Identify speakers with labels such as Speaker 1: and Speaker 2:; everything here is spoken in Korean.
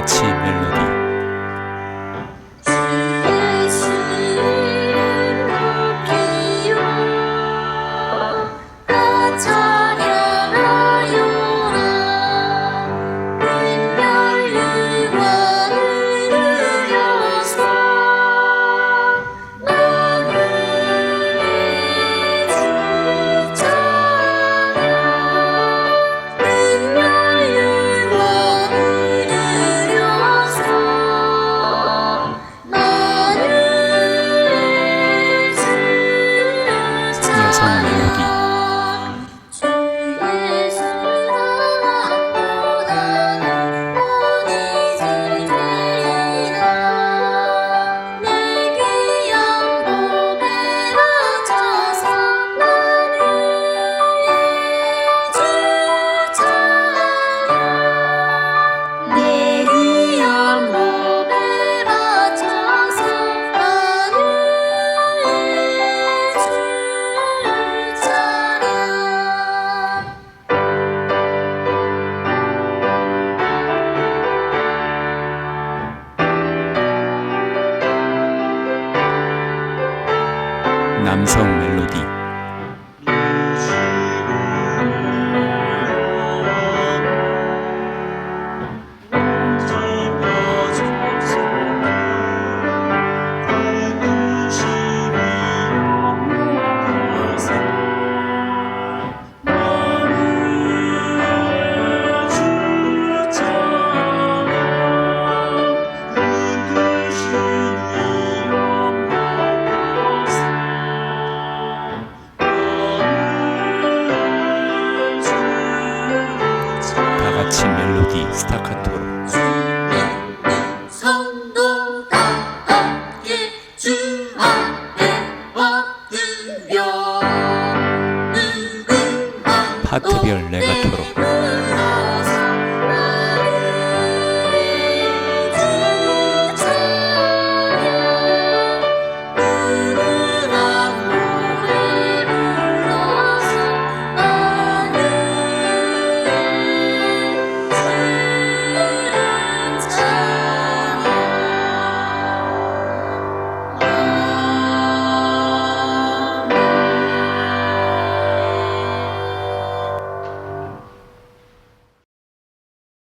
Speaker 1: 一起，旋律。 남성 멜로디 G 스타카토로 파트별 레가토